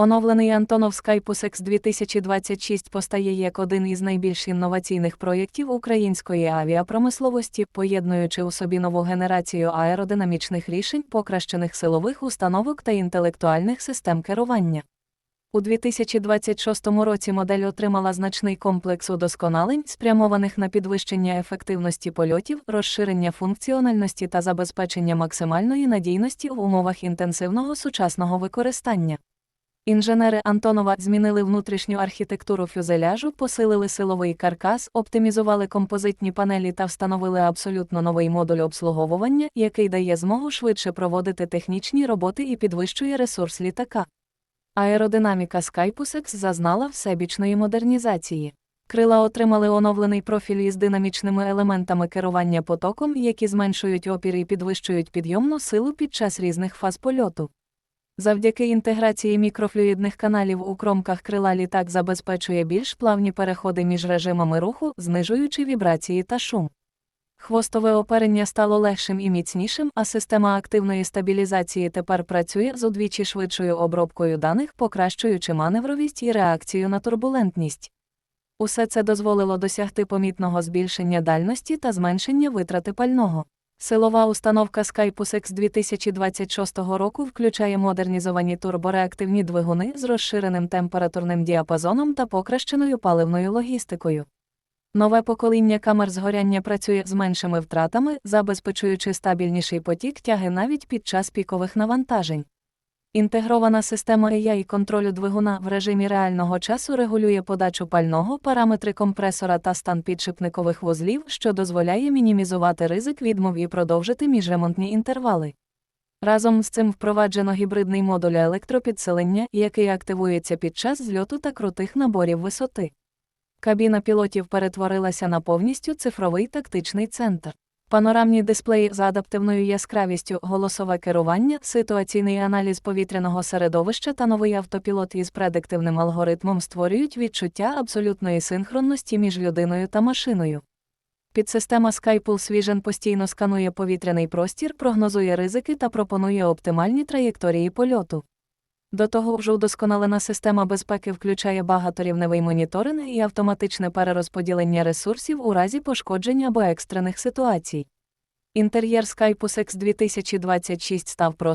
Оновлений Антонов Skypus X 2026 постає як один із найбільш інноваційних проєктів української авіапромисловості, поєднуючи у собі нову генерацію аеродинамічних рішень, покращених силових установок та інтелектуальних систем керування. У 2026 році модель отримала значний комплекс удосконалень, спрямованих на підвищення ефективності польотів, розширення функціональності та забезпечення максимальної надійності в умовах інтенсивного сучасного використання. Інженери Антонова змінили внутрішню архітектуру фюзеляжу, посилили силовий каркас, оптимізували композитні панелі та встановили абсолютно новий модуль обслуговування, який дає змогу швидше проводити технічні роботи і підвищує ресурс літака. Аеродинаміка Skypusex зазнала всебічної модернізації. Крила отримали оновлений профіль із динамічними елементами керування потоком, які зменшують опір і підвищують підйомну силу під час різних фаз польоту. Завдяки інтеграції мікрофлюїдних каналів у кромках крила літак забезпечує більш плавні переходи між режимами руху, знижуючи вібрації та шум. Хвостове оперення стало легшим і міцнішим, а система активної стабілізації тепер працює з удвічі швидшою обробкою даних, покращуючи маневровість і реакцію на турбулентність. Усе це дозволило досягти помітного збільшення дальності та зменшення витрати пального. Силова установка Skypus X 2026 року включає модернізовані турбореактивні двигуни з розширеним температурним діапазоном та покращеною паливною логістикою. Нове покоління камер згоряння працює з меншими втратами, забезпечуючи стабільніший потік тяги навіть під час пікових навантажень. Інтегрована система AI контролю двигуна в режимі реального часу регулює подачу пального, параметри компресора та стан підшипникових вузлів, що дозволяє мінімізувати ризик відмов і продовжити міжремонтні інтервали. Разом з цим впроваджено гібридний модуль електропідсилення, який активується під час зльоту та крутих наборів висоти. Кабіна пілотів перетворилася на повністю цифровий тактичний центр. Панорамні дисплеї з адаптивною яскравістю, голосове керування, ситуаційний аналіз повітряного середовища та новий автопілот із предиктивним алгоритмом створюють відчуття абсолютної синхронності між людиною та машиною. Підсистема Skypulse Vision постійно сканує повітряний простір, прогнозує ризики та пропонує оптимальні траєкторії польоту. До того ж, удосконалена система безпеки включає багаторівневий моніторинг і автоматичне перерозподілення ресурсів у разі пошкодження або екстрених ситуацій. Інтер'єр Skype X 2026 став просто.